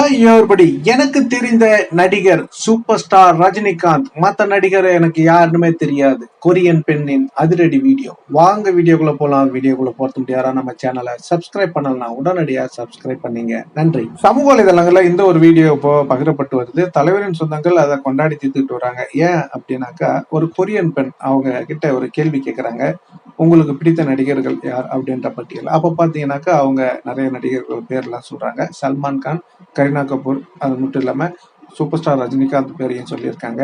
Hi எனக்கு தெரிந்த நடிகர் சூப்பர் ஸ்டார் ரஜினிகாந்த் மற்ற நடிகர் எனக்கு யாருன்னுமே தெரியாது. கொரியன் பெண்ணின் அதிரடி வீடியோ. வாங்க வீடியோக்குள்ள போலாம். வீடியோக்குள்ள போறது முடியாரா நம்ம சேனலை சப்ஸ்கிரைப் பண்ணலாம் உடனடியா சப்ஸ்கிரைப் பண்ணீங்க. நன்றி. சமூக வலைதளங்கள்ல இந்த ஒரு வீடியோ இப்போ பகிரப்பட்டு வருது. தலைவரின் சொந்தங்கள் அதை கொண்டாடி தீர்த்துட்டு வராங்க. ஏன் அப்படின்னாக்கா ஒரு கொரியன் பெண் அவங்க கிட்ட ஒரு கேள்வி கேட்கறாங்க உங்களுக்கு பிடித்த நடிகர்கள் யார் அப்படின்ற பட்டியல். அப்போ பார்த்தீங்கன்னாக்கா அவங்க நிறைய நடிகர்கள் பேர்லாம் சொல்கிறாங்க சல்மான் கான் கரீனா கபூர் அது மட்டும் இல்லாமல் சூப்பர் ஸ்டார் ரஜினிகாந்த் பேரையும் சொல்லியிருக்காங்க.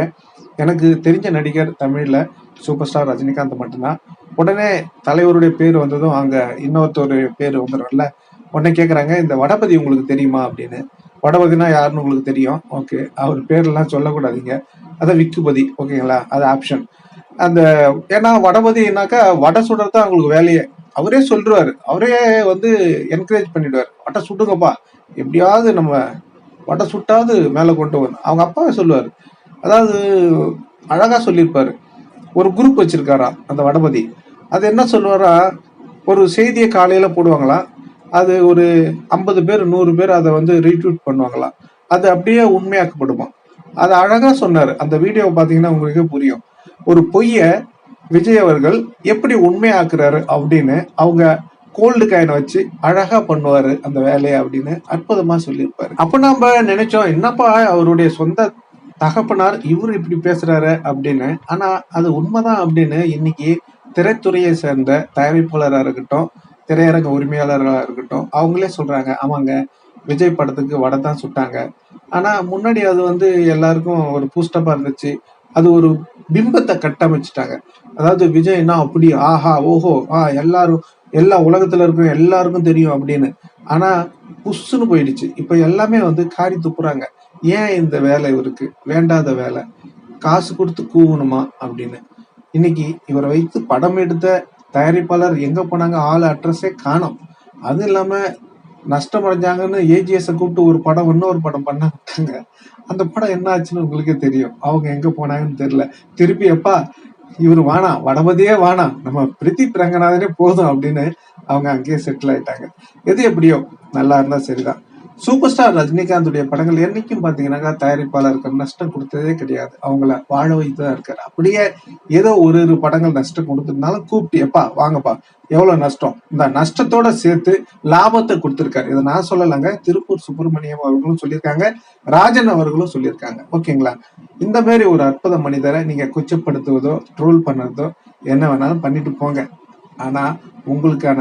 எனக்கு தெரிஞ்ச நடிகர் தமிழில் சூப்பர் ஸ்டார் ரஜினிகாந்த் மட்டும்தான். உடனே தலைவருடைய பேர் வந்ததும் அங்கே இன்னொருத்தருடைய பேர் வந்துடும்ல உடனே கேட்குறாங்க இந்த வடபதி உங்களுக்கு தெரியுமா? அப்படின்னு. வடபதினா யாருன்னு உங்களுக்கு தெரியும். ஓகே. அவர் பேர்லாம் சொல்லக்கூடாதீங்க. அதான் விக்குபதி ஓகேங்களா? அது ஆப்ஷன். அந்த ஏன்னா வடபதினாக்கா வடை சுடுறது தான் அவங்களுக்கு வேலையே. அவரே சொல்லிடுவார் அவரே வந்து என்கரேஜ் பண்ணிடுவார். வடை சுடுங்கப்பா எப்படியாவது நம்ம வடை சுட்டாவது மேலே கொண்டு வரணும் அவங்க அப்பாவே சொல்லுவார். அதாவது அழகாக சொல்லியிருப்பார். ஒரு குரூப் வச்சுருக்காரா அந்த வடபதி. அது என்ன சொல்லுவாரா ஒரு செய்தியை காலையில் போடுவாங்களாம் அது ஒரு ஐம்பது பேர் நூறு பேர் அதை வந்து ரீட்வீட் பண்ணுவாங்களாம் அது அப்படியே உண்மையாக்கப்படுமா. அது அழகாக சொன்னார். அந்த வீடியோவை பார்த்தீங்கன்னா உங்களுக்கு புரியும். ஒரு பொய்ய விஜய் அவர்கள் எப்படி உண்மையாக்குறாரு அப்படின்னு அவங்க கோல்டு காயினை வச்சு அழகா பண்ணுவாரு அந்த வேலையை அப்படின்னு அற்புதமா சொல்லியிருப்பாரு. அப்ப நம்ம நினைச்சோம் என்னப்பா அவருடைய சொந்த தகப்பனார் இவர் இப்படி பேசுறாரு அப்படின்னு. ஆனா அது உண்மைதான் அப்படின்னு இன்னைக்கு திரைத்துறையை சேர்ந்த தயாரிப்பாளராக இருக்கட்டும் திரையரங்க உரிமையாளராக இருக்கட்டும் அவங்களே சொல்றாங்க ஆமாங்க விஜய் படத்துக்கு வடை தான் சுட்டாங்க. ஆனா முன்னாடி அது வந்து எல்லாருக்கும் ஒரு பூஸ்டப்பா இருந்துச்சு. அது ஒரு பிம்பத்தை கட்டமைச்சிட்டாங்க. அதாவது விஜய்னா அப்படி ஆஹா ஓஹோ ஆ எல்லாரும் எல்லா உலகத்துல இருக்கிற எல்லாருக்கும் தெரியும் அப்படின்னு. ஆனா புஷ்ஷுன்னு போயிடுச்சு. இப்ப எல்லாமே வந்து காரி துப்புறாங்க. ஏன் இந்த வேலை இவருக்கு வேண்டாத வேலை. காசு கொடுத்து கூவணுமா அப்படின்னு. இன்னைக்கு இவரை வைத்து படம் எடுத்த தயாரிப்பாளர் எங்க போனாங்க? ஆள் அட்ரஸே காணும். அது இல்லாம நஷ்டம் அடைஞ்சாங்கன்னு ஏஜிஎஸ் கூப்பிட்டு ஒரு படம் இன்னொரு படம் பண்ண விட்டாங்க அந்த படம் என்ன ஆச்சுன்னு உங்களுக்கே தெரியும். அவங்க எங்க போனாங்கன்னு தெரியல. திருப்பி எப்பா இவர் வானா வடபதியே வானா நம்ம பிரதீப் ரங்கநாதனே போதும் அப்படின்னு அவங்க அங்கேயே செட்டில் ஆயிட்டாங்க. எது எப்படியோ நல்லா இருந்தா சரிதான். சூப்பர் ஸ்டார் ரஜினிகாந்துடைய படங்கள் என்னைக்கும் பாத்தீங்கன்னாக்கா தயாரிப்பாளருக்கு நஷ்டம் கொடுத்ததே கிடையாது. அவங்கள வாழ வைத்து தான் இருக்காரு. அப்படியே ஏதோ ஒரு ஒரு படங்கள் நஷ்டம் கொடுத்ததுனால கூப்பிட்டு எப்பா வாங்கப்பா எவ்வளவு நஷ்டம்? இந்த நஷ்டத்தோட சேர்த்து லாபத்தை கொடுத்திருக்காரு. இதை நான் சொல்லலைங்க திருப்பூர் சுப்பிரமணியம் அவர்களும் சொல்லியிருக்காங்க ராஜன் அவர்களும் சொல்லியிருக்காங்க. ஓகேங்களா? இந்த மாதிரி ஒரு அற்புத மனிதரை நீங்க குச்சப்படுத்துவதோ ட்ரோல் பண்ணுறதோ என்ன வேணாலும் பண்ணிட்டு போங்க. ஆனா உங்களுக்கான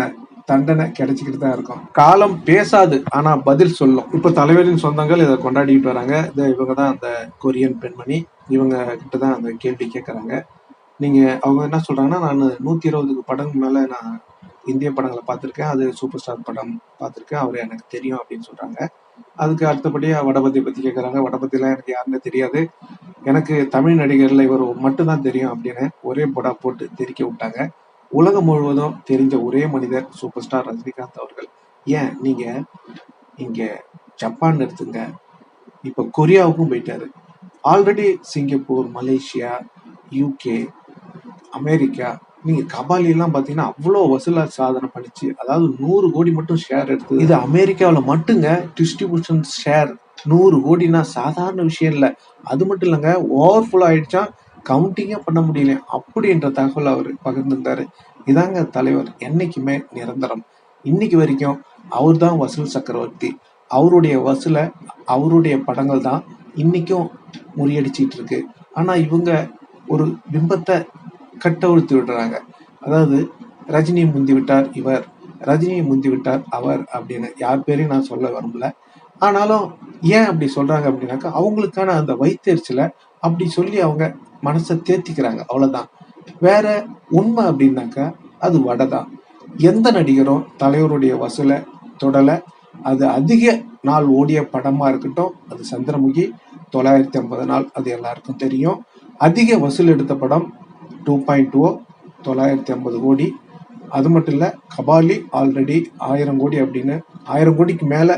தண்டனை கிடைச்சிக்கிட்டு தான் இருக்கும். காலம் பேசாது ஆனா பதில் சொல்லும். இப்ப தலைவரின் சொந்தங்கள் இதை கொண்டாடிட்டு வராங்க. இதை இவங்க தான் அந்த கொரியன் பெண்மணி. இவங்க கிட்ட தான் அந்த கேள்வி கேட்கறாங்க நீங்க அவங்க என்ன சொல்றாங்கன்னா நான் நூத்தி இருபதுக்கு படம் மேல நான் இந்திய படங்களை பார்த்துருக்கேன். அது சூப்பர் ஸ்டார் படம் பார்த்துருக்கேன். அவர் எனக்கு தெரியும் அப்படின்னு சொல்றாங்க. அதுக்கு அடுத்தபடியா வடபதி பத்தி கேட்கறாங்க வடபத்திலாம் எனக்கு யாருன்னு தெரியாது. எனக்கு தமிழ் நடிகர்ல இவர் மட்டும்தான் தெரியும் அப்படின்னு ஒரே படம் போட்டு தெரிக்க விட்டாங்க. உலகம் முழுவதும் தெரிஞ்ச ஒரே மனிதர் சூப்பர் ஸ்டார் ரஜினிகாந்த் அவர்கள். ஏன்? நீங்க இங்க ஜப்பான் எடுத்துங்க. இப்ப கொரியாவுக்கும் போயிட்டாரு. Already Singapore Malaysia UK America நீங்க கபாலியெல்லாம் பாத்தீங்கன்னா அவ்வளவு வசூலா சாதனை பண்ணிச்சு. அதாவது நூறு கோடி மட்டும் ஷேர் எடுத்து இது அமெரிக்காவில் மட்டுங்க டிஸ்ட்ரிபியூஷன் ஷேர் நூறு கோடினா சாதாரண விஷயம் இல்லை. அது மட்டும் இல்லைங்க ஓவர்ஃபுல் ஆயிடுச்சா? கவுண்டிங்கே பண்ண முடியல. அப்படின்ற தகவல் அவர் பகிர்ந்திருந்தாரு. இதாங்க தலைவர். என்னைக்குமே நிரந்தரம். இன்னைக்கு வரைக்கும் அவர் தான் வசூல் சக்கரவர்த்தி. அவருடைய வசூலை அவருடைய படங்கள் தான் இன்னைக்கும் முறியடிச்சிட்டு இருக்கு. ஆனா இவங்க ஒரு பிம்பத்தை கட்டவிழ்த்து விடுறாங்க. அதாவது ரஜினியை முந்தி விட்டார் இவர். ரஜினியை முந்தி விட்டார் அவர் அப்படின்னு யார் பேரையும் நான் சொல்ல விரும்பல. ஆனாலும் ஏன் அப்படி சொல்றாங்க அப்படின்னாக்கா அவங்களுக்கான அந்த வைத்தறிச்சலை அப்படி சொல்லி அவங்க மனசை தேத்திக்கிறாங்க. அவ்வளோதான் வேற உண்மை அப்படின்னாக்கா அது வடை தான் எந்த நடிகரும் தலைவருடைய வசூலை தொடலை. அது அதிக நாள் ஓடிய படமாக இருக்கட்டும் அது சந்திரமுகி தொள்ளாயிரத்தி ஐம்பது நாள் அது எல்லாருக்கும் தெரியும். அதிக வசூல் எடுத்த படம் டூ பாயிண்ட் டூ தொள்ளாயிரத்தி ஐம்பது கோடி. அது மட்டும் இல்லை கபாலி ஆல்ரெடி ஆயிரம் கோடி அப்படின்னு ஆயிரம் கோடிக்கு மேலே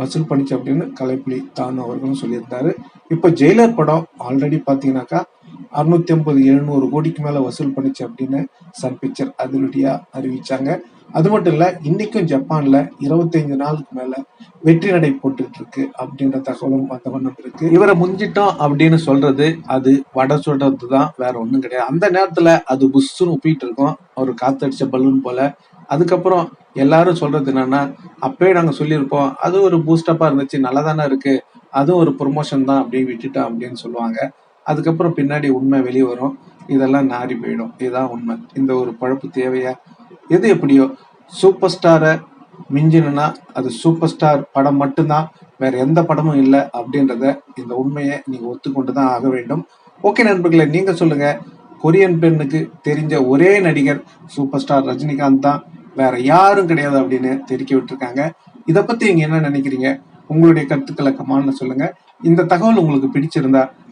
வசூல் பண்ணிச்சு அப்படின்னு கலைப்புலி தான் அவர்களும் சொல்லியிருந்தாரு. இப்போ ஜெயிலர் படம் ஆல்ரெடி பார்த்தீங்கன்னாக்கா அறுநூத்தி ஐம்பது எழுநூறு கோடிக்கு மேல வசூல் பண்ணிச்சு அப்படின்னு சன் பிக்சர் அதிரடியா அறிவிச்சாங்க. அது மட்டும் இல்ல இன்னைக்கும் ஜப்பான்ல 25 நாளுக்கு மேல வெற்றி நடை போட்டுட்டு இருக்கு அப்படின்ற தகவலும் வந்த வண்ணம் இருக்கு. இவரை முஞ்சிட்டோம் அப்படின்னு சொல்றது அது வட சுடுறது தான் வேற ஒண்ணும் கிடையாது. அந்த நேரத்துல அது புஷ்ஷுன்னு உப்பிட்டு இருக்கோம். அவர் காத்தடிச்ச பலூன் போல. அதுக்கப்புறம் எல்லாரும் சொல்றது என்னன்னா அப்பயே நாங்க சொல்லியிருப்போம் அது ஒரு பூஸ்டப்பா இருந்துச்சு நல்லா தானே இருக்கு அதுவும் ஒரு ப்ரொமோஷன் தான் அப்படியே விட்டுட்டோம் அப்படின்னு சொல்லுவாங்க. அதுக்கப்புறம் பின்னாடி உண்மை வெளியே வரும். இதெல்லாம் நாரி போயிடும். இதுதான் உண்மை. இந்த ஒரு பழப்பு தேவையா? எது எப்படியோ? சூப்பர் ஸ்டாரை மிஞ்சினா அது சூப்பர் ஸ்டார் படம் மட்டும்தான். வேற எந்த படமும் இல்லை அப்படின்றத இந்த உண்மையை நீங்க ஒத்துக்கொண்டு தான் ஆக வேண்டும். ஓகே நண்பர்களே நீங்க சொல்லுங்க. கொரியன் பெண்ணுக்கு தெரிஞ்ச ஒரே நடிகர் சூப்பர் ஸ்டார் ரஜினிகாந்த் தான். வேற யாரும் கிடையாது அப்படின்னு தெரிவிக்க விட்டுருக்காங்க. இதை பத்தி நீங்க என்ன நினைக்கிறீங்க? உங்களுடைய கருத்துக்களை கமான்னு சொல்லுங்க. இந்த தகவல் உங்களுக்கு பிடிச்சிருந்தா